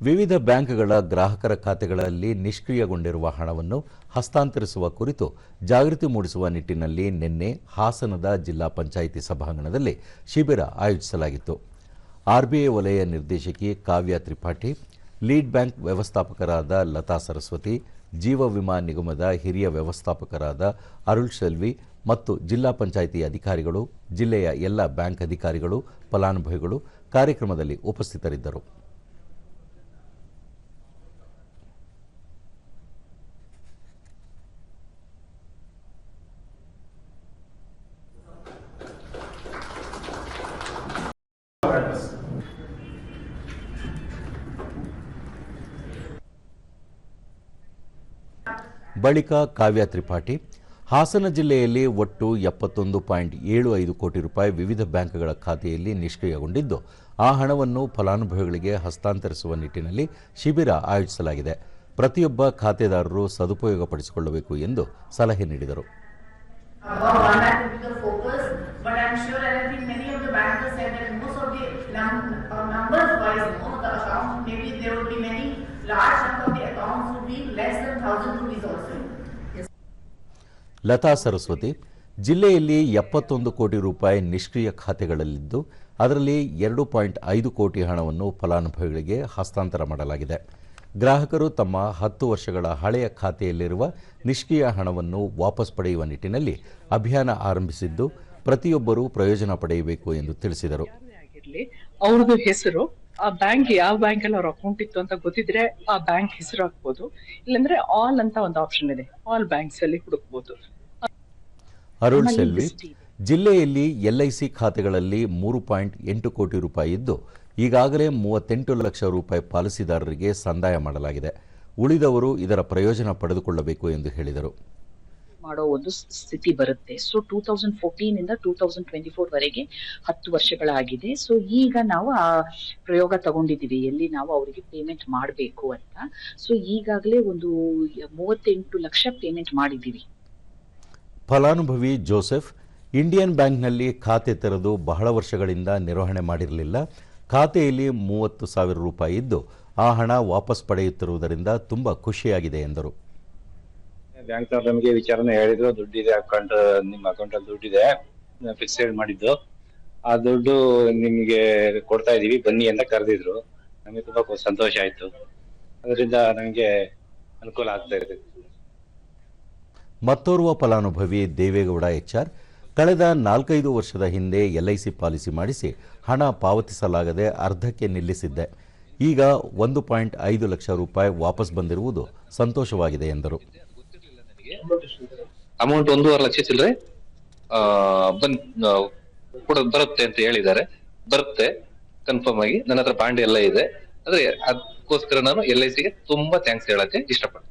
ವಿವಿಧ ಬ್ಯಾಂಕ್ಗಳ ಗ್ರಾಹಕರ ಖಾತೆಗಳಲ್ಲಿ ನಿಷ್ಕ್ರಿಯಗೊಂಡಿರುವ ಹಣವನ್ನು ಹಸ್ತಾಂತರಿಸುವ ಕುರಿತು ಜಾಗೃತಿ ಮೂಡಿಸುವ ನಿಟ್ಟಿನಲ್ಲಿ ನಿನ್ನೆ ಹಾಸನದ ಜಿಲ್ಲಾ ಪಂಚಾಯಿತಿ ಸಭಾಂಗಣದಲ್ಲಿ ಶಿಬಿರ ಆಯೋಜಿಸಲಾಗಿತ್ತು. ಆರ್ಬಿಐ ವಲಯ ನಿರ್ದೇಶಕಿ ಕಾವ್ಯ ತ್ರಿಪಾಠಿ, ಲೀಡ್ ಬ್ಯಾಂಕ್ ವ್ಯವಸ್ಥಾಪಕರಾದ ಲತಾ ಸರಸ್ವತಿ, ಜೀವ ವಿಮಾ ನಿಗಮದ ಹಿರಿಯ ವ್ಯವಸ್ಥಾಪಕರಾದ ಅರುಳ್ ಶೆಲ್ವಿ ಮತ್ತು ಜಿಲ್ಲಾ ಪಂಚಾಯಿತಿ ಅಧಿಕಾರಿಗಳು, ಜಿಲ್ಲೆಯ ಎಲ್ಲ ಬ್ಯಾಂಕ್ ಅಧಿಕಾರಿಗಳು, ಫಲಾನುಭವಿಗಳು ಕಾರ್ಯಕ್ರಮದಲ್ಲಿ ಉಪಸ್ಥಿತರಿದ್ದರು. ಬಳಿಕ ಕಾವ್ಯ ತ್ರಿಪಾಠಿ. ಹಾಸನ ಜಿಲ್ಲೆಯಲ್ಲಿ ಒಟ್ಟು ಎಪ್ಪತ್ತೊಂದು ಪಾಯಿಂಟ್ ಏಳು ಐದು ಕೋಟಿ ರೂಪಾಯಿ ವಿವಿಧ ಬ್ಯಾಂಕ್ಗಳ ಖಾತೆಯಲ್ಲಿ ನಿಷ್ಕ್ರಿಯಗೊಂಡಿದ್ದು, ಆ ಹಣವನ್ನು ಫಲಾನುಭವಿಗಳಿಗೆ ಹಸ್ತಾಂತರಿಸುವ ನಿಟ್ಟಿನಲ್ಲಿ ಶಿಬಿರ ಆಯೋಜಿಸಲಾಗಿದೆ. ಪ್ರತಿಯೊಬ್ಬ ಖಾತೆದಾರರು ಸದುಪಯೋಗಪಡಿಸಿಕೊಳ್ಳಬೇಕು ಎಂದು ಸಲಹೆ ನೀಡಿದರು. ಲತಾ ಸರಸ್ವತಿ, ಜಿಲ್ಲೆಯಲ್ಲಿ ಎಪ್ಪತ್ತೊಂದು ಕೋಟಿ ರೂಪಾಯಿ ನಿಷ್ಕ್ರಿಯ ಖಾತೆಗಳಲ್ಲಿದ್ದು, ಅದರಲ್ಲಿ ಎರಡು ಪಾಯಿಂಟ್ ಐದು ಕೋಟಿ ಹಣವನ್ನು ಫಲಾನುಭವಿಗಳಿಗೆ ಹಸ್ತಾಂತರ ಮಾಡಲಾಗಿದೆ. ಗ್ರಾಹಕರು ತಮ್ಮ ಹತ್ತು ವರ್ಷಗಳ ಹಳೆಯ ಖಾತೆಯಲ್ಲಿರುವ ನಿಷ್ಕ್ರಿಯ ಹಣವನ್ನು ವಾಪಸ್ ಪಡೆಯುವ ನಿಟ್ಟಿನಲ್ಲಿ ಅಭಿಯಾನ ಆರಂಭಿಸಿದ್ದು, ಪ್ರತಿಯೊಬ್ಬರೂ ಪ್ರಯೋಜನ ಪಡೆಯಬೇಕು ಎಂದು ತಿಳಿಸಿದರು. ಅವ್ರದ್ದು ಹೆಸರು ಆ ಬ್ಯಾಂಕ್ ಯಾವ ಬ್ಯಾಂಕ್ ಅಲ್ಲಿ ಅವ್ರ ಅಕೌಂಟ್ ಇತ್ತು ಅಂತ ಗೊತ್ತಿದ್ರೆ ಆ ಬ್ಯಾಂಕ್ ಹೆಸರು ಹಾಕ್ಬೋದು. ಇಲ್ಲಾಂದ್ರೆ ಆಲ್ ಅಂತ ಒಂದು ಆಪ್ಷನ್ ಇದೆ. ಆಲ್ ಬ್ಯಾಂಕ್ಸ್ ಅಲ್ಲಿ ಹುಡುಕ್ಬೋದು. ಅರುಣ್ ಸೆಲ್ವಿ ಜಿಲ್ಲೆಯಲ್ಲಿ ಎಲ್ ಜಿಲ್ಲೆಯಲ್ಲಿ ಎಲ್ಐಸಿ ಖಾತೆಗಳಲ್ಲಿ ಮೂರು ಪಾಯಿಂಟ್ ಎಂಟು ಕೋಟಿ ರೂಪಾಯಿ ಇದ್ದು ಈಗಾಗಲೇ ಮೂವತ್ತೆಂಟು ಲಕ್ಷ ರೂಪಾಯಿ ಪಾಲಿಸಿದಾರರಿಗೆ ಸಂದಾಯ ಮಾಡಲಾಗಿದೆ. ಉಳಿದವರು ಇದರ ಪ್ರಯೋಜನ ಪಡೆದುಕೊಳ್ಳಬೇಕು ಎಂದು ಹೇಳಿದರು. ಮಾಡೋ ಒಂದು ಸ್ಥಿತಿ ಬರುತ್ತೆ. ಸೊ ಟೂ ತೌಸಂಡ್ ಫೋರ್ಟೀನ್ ಇಂದ ಟೂ ತೌಸಂಡ್ ಟ್ವೆಂಟಿ ಫೋರ್ ವರೆಗೆ ಹತ್ತು ವರ್ಷಗಳಾಗಿದೆ. ಸೊ ಈಗ ನಾವು ಆ ಪ್ರಯೋಗ ತಗೊಂಡಿದ್ದೀವಿ. ಎಲ್ಲಿ ನಾವು ಅವರಿಗೆ ಪೇಮೆಂಟ್ ಮಾಡಬೇಕು ಅಂತ. ಸೊ ಈಗಾಗಲೇ ಒಂದು ಮೂವತ್ತೆಂಟು ಲಕ್ಷ ಪೇಮೆಂಟ್ ಮಾಡಿದ್ದೀವಿ. ಫಲಾನುಭವಿ ಜೋಸೆಫ್, ಇಂಡಿಯನ್ ಬ್ಯಾಂಕ್ನಲ್ಲಿ ಖಾತೆ ತೆರೆದು ಬಹಳ ವರ್ಷಗಳಿಂದ ನಿರ್ವಹಣೆ ಮಾಡಿರಲಿಲ್ಲ. ಖಾತೆಯಲ್ಲಿ ಮೂವತ್ತು ಸಾವಿರ ರೂಪಾಯಿ ಇದ್ದು, ಆ ಹಣ ವಾಪಸ್ ಪಡೆಯುತ್ತಿರುವುದರಿಂದ ತುಂಬ ಖುಷಿಯಾಗಿದೆ ಎಂದರು. ಬ್ಯಾಂಕ್ ನವ್ರು ನಮಗೆ ವಿಚಾರನೆ ಹೇಳಿದ್ರು, ದುಡ್ಡಿದೆ ಅಕೌಂಟ್ ನಿಮ್ಮ ಅಕೌಂಟ್ ಅಲ್ಲಿ ದುಡ್ಡಿದೆ ಫಿಕ್ಸೆಡ್ ಮಾಡಿದ್ದು. ಆ ದುಡ್ಡು ನಿಮ್ಗೆ ಕೊಡ್ತಾ ಇದೀವಿ, ಬನ್ನಿ ಅಂತ ಕರೆದಿದ್ರು. ನಮಗೆ ತುಂಬಾ ಸಂತೋಷ ಆಯ್ತು. ಅದರಿಂದ ನಮಗೆ ಅನುಕೂಲ ಆಗ್ತಾ ಇದೆ. ಮತ್ತೋರ್ವ ಫಲಾನುಭವಿ ದೇವೇಗೌಡ ಎಚ್ ಆರ್, ಕಳೆದ ನಾಲ್ಕೈದು ವರ್ಷದ ಹಿಂದೆ ಎಲ್ಐಸಿ ಪಾಲಿಸಿ ಮಾಡಿಸಿ ಹಣ ಪಾವತಿಸಲಾಗದೆ ಅರ್ಧಕ್ಕೆ ನಿಲ್ಲಿಸಿದ್ದೆ. ಈಗ ಒಂದು ಪಾಯಿಂಟ್ ಐದು ಲಕ್ಷ ರೂಪಾಯಿ ವಾಪಸ್ ಬಂದಿರುವುದು ಸಂತೋಷವಾಗಿದೆ ಎಂದರು. ಅಮೌಂಟ್ ಒಂದೂವರೆ ಲಕ್ಷ ಚಿಲ್ಲರೆ ಬಂದ್ ಕೂಡ ಬರುತ್ತೆ ಅಂತ ಹೇಳಿದ್ದಾರೆ. ಬರುತ್ತೆ ಕನ್ಫರ್ಮ್ ಆಗಿ. ನನ್ನ ಹತ್ರ ಬಾಂಡ್ ಎಲ್ಲ ಇದೆ. ಆದ್ರೆ ಅದಕ್ಕೋಸ್ಕರ ನಾನು ಎಲ್ ಐ ಸಿಗೆ ತುಂಬಾ ಥ್ಯಾಂಕ್ಸ್ ಹೇಳಕ್ಕೆ ಇಷ್ಟಪಡ್ತೀನಿ.